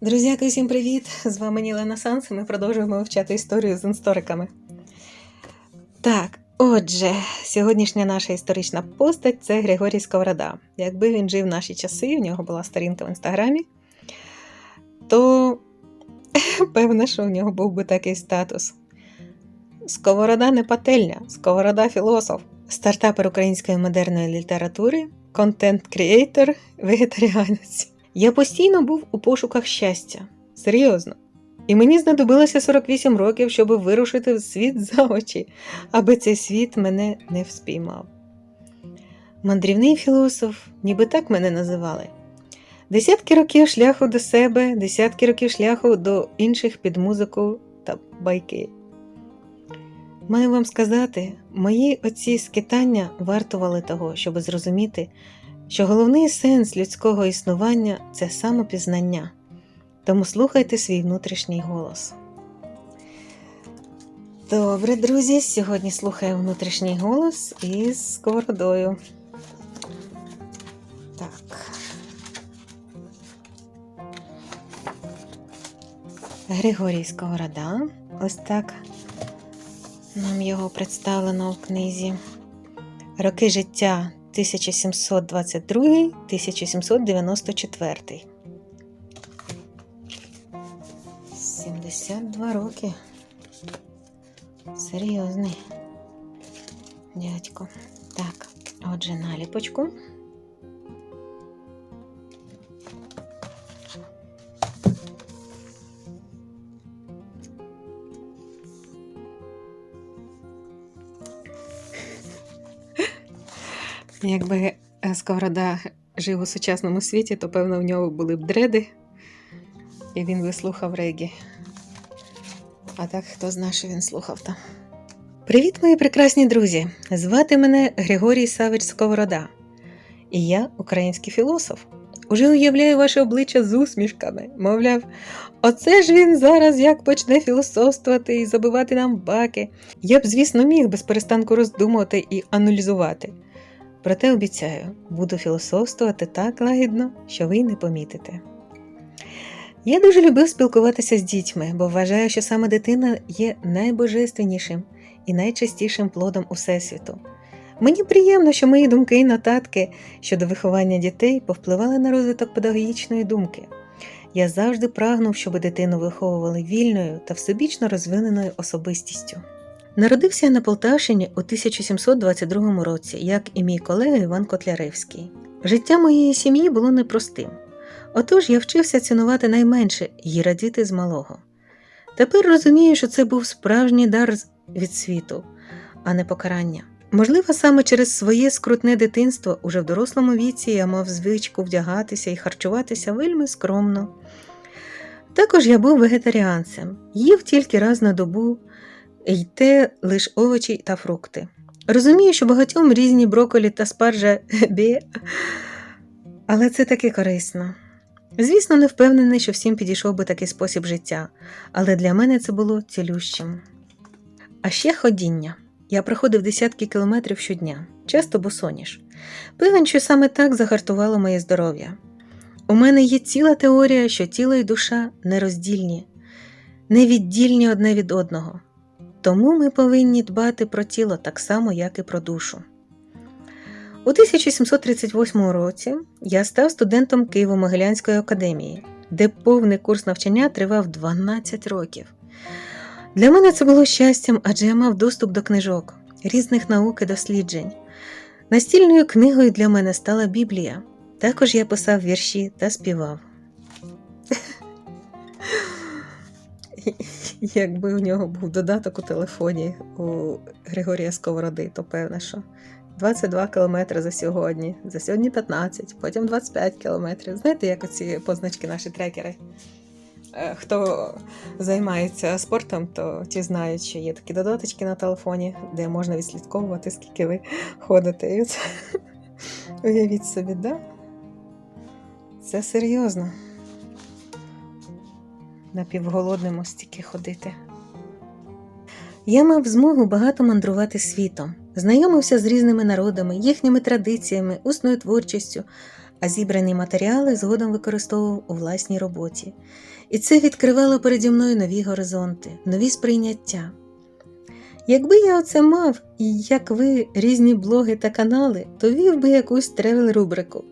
Друзяки, всім привіт! З вами Нілена Санс. і Ми продовжуємо вивчати історію з істориками. Так, отже, сьогоднішня наша історична постать це Григорій Сковорода. Якби він жив в наші часи, в нього була сторінка в інстаграмі, то певно, що в нього був би такий статус. Сковорода не пательня, сковорода філософ, стартапер української модерної літератури, контент-кріейтор, вегетаріанець. Я постійно був у пошуках щастя. Серйозно. І мені знадобилося 48 років, щоб вирушити в світ за очі, аби цей світ мене не вспіймав. Мандрівний філософ, ніби так мене називали. Десятки років шляху до себе, десятки років шляху до інших під музику та байки. Маю вам сказати, мої оці скитання вартували того, щоб зрозуміти, що головний сенс людського існування це самопізнання. Тому слухайте свій внутрішній голос. Добре, друзі, сьогодні слухаємо внутрішній голос із сковородою. Так. Григорій Сковорода. Ось так нам його представлено в книзі. Роки життя 1722-1794. 72 роки. Серйозний дядько. Так, отже, наліпочку. Якби е, Сковорода жив у сучасному світі, то певно в нього були б дреди, і він би слухав регі. А так хто знає, що він слухав там. Привіт, мої прекрасні друзі! Звати мене Григорій Савич Сковорода, і я український філософ. Уже уявляю ваше обличчя з усмішками. Мовляв, оце ж він зараз як почне філософствувати і забивати нам баки. Я б, звісно, міг без перестанку роздумувати і аналізувати. Проте обіцяю, буду філософствувати так лагідно, що ви й не помітите. Я дуже любив спілкуватися з дітьми, бо вважаю, що саме дитина є найбожественнішим і найчастішим плодом Усесвіту. Мені приємно, що мої думки і нотатки щодо виховання дітей повпливали на розвиток педагогічної думки. Я завжди прагнув, щоб дитину виховували вільною та всебічно розвиненою особистістю. Народився я на Полтавщині у 1722 році, як і мій колега Іван Котляревський. Життя моєї сім'ї було непростим. Отож я вчився цінувати найменше і радіти з малого. Тепер розумію, що це був справжній дар від світу, а не покарання. Можливо, саме через своє скрутне дитинство уже в дорослому віці я мав звичку вдягатися і харчуватися вельми скромно. Також я був вегетаріанцем, їв тільки раз на добу, і те лише овочі та фрукти. Розумію, що багатьом різні броколі та спаржа бє, але це таки корисно. Звісно, не впевнений, що всім підійшов би такий спосіб життя, але для мене це було цілющим. А ще ходіння. Я проходив десятки кілометрів щодня, часто босоніж. Певен, що саме так загартувало моє здоров'я. У мене є ціла теорія, що тіло і душа нероздільні, невіддільні одне від одного. Тому ми повинні дбати про тіло так само, як і про душу. У 1738 році я став студентом Києво-Могилянської академії, де повний курс навчання тривав 12 років. Для мене це було щастям, адже я мав доступ до книжок, різних наук і досліджень. Настільною книгою для мене стала Біблія. Також я писав вірші та співав. Якби у нього був додаток у телефоні у Григорія Сковороди, то певне, що 22 кілометри за сьогодні, за сьогодні 15, потім 25 кілометрів. Знаєте, як оці позначки наші трекери? Е, Хто займається спортом, то ті знають, що є такі додаточки на телефоні, де можна відслідковувати, скільки ви ходите. Уявіть собі, да? Це серйозно. Напівголодним ось ходити. Я мав змогу багато мандрувати світом, знайомився з різними народами, їхніми традиціями, усною творчістю, а зібрані матеріали згодом використовував у власній роботі. І це відкривало переді мною нові горизонти, нові сприйняття. Якби я оце мав, і як ви, різні блоги та канали, то вів би якусь тревел-рубрику.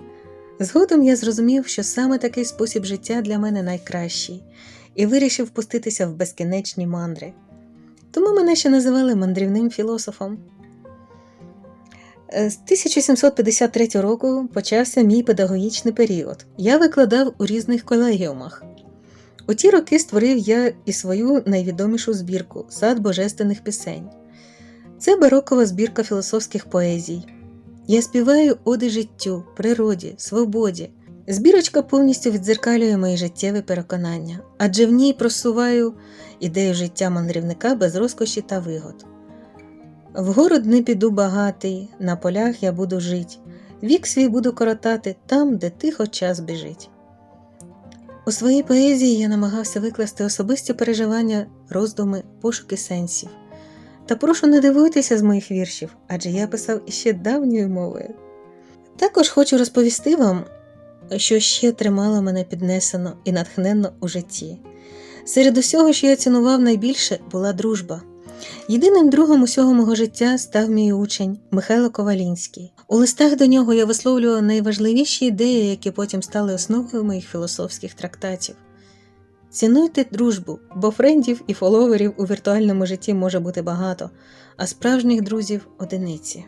Згодом я зрозумів, що саме такий спосіб життя для мене найкращий, і вирішив пуститися в безкінечні мандри. Тому мене ще називали мандрівним філософом. Е, З 1753 року почався мій педагогічний період. Я викладав у різних колегіумах. У ті роки створив я і свою найвідомішу збірку Сад божественних пісень. Це барокова збірка філософських поезій. Я співаю оди життю, природі, свободі. Збірочка повністю віддзеркалює мої життєві переконання, адже в ній просуваю ідею життя мандрівника без розкоші та вигод. В город не піду багатий, на полях я буду жить, вік свій буду коротати там, де тихо час біжить. У своїй поезії я намагався викласти особисті переживання, роздуми, пошуки сенсів. Та прошу не дивуйтеся з моїх віршів, адже я писав іще давньою мовою. Також хочу розповісти вам, що ще тримало мене піднесено і натхненно у житті. Серед усього, що я цінував найбільше, була дружба. Єдиним другом усього мого життя став мій учень Михайло Ковалінський. У листах до нього я висловлював найважливіші ідеї, які потім стали основою моїх філософських трактатів. Цінуйте дружбу, бо френдів і фоловерів у віртуальному житті може бути багато, а справжніх друзів одиниці.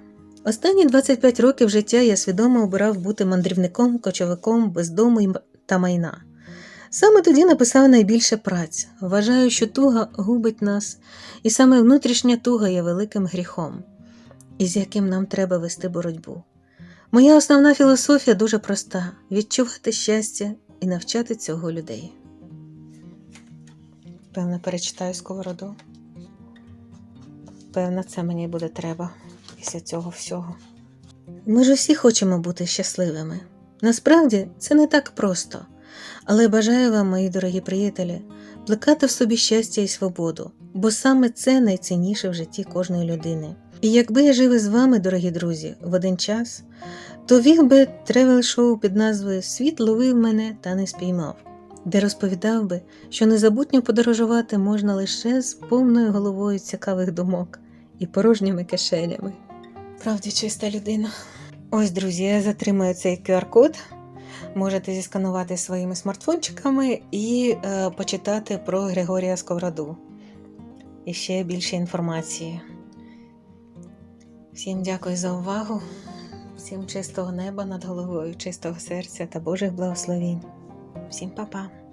Останні 25 років життя я свідомо обирав бути мандрівником, кочовиком, без дому та майна. Саме тоді написав найбільше праць. Вважаю, що туга губить нас, і саме внутрішня туга є великим гріхом, із яким нам треба вести боротьбу. Моя основна філософія дуже проста: відчувати щастя і навчати цього людей. Певно, перечитаю сковороду. Певно, це мені буде треба після цього всього. Ми ж усі хочемо бути щасливими. Насправді це не так просто. Але бажаю вам, мої дорогі приятелі, плекати в собі щастя і свободу, бо саме це найцінніше в житті кожної людини. І якби я жив із вами, дорогі друзі, в один час, то вів би тревел-шоу під назвою Світ ловив мене та не спіймав, де розповідав би, що незабутньо подорожувати можна лише з повною головою цікавих думок і порожніми кишенями. Правді чиста людина. Ось, друзі, я затримаю цей QR-код. Можете зісканувати своїми смартфончиками і е, почитати про Григорія Сковороду. І ще більше інформації. Всім дякую за увагу, всім чистого неба над головою, чистого серця та Божих благословінь. Всім па-па!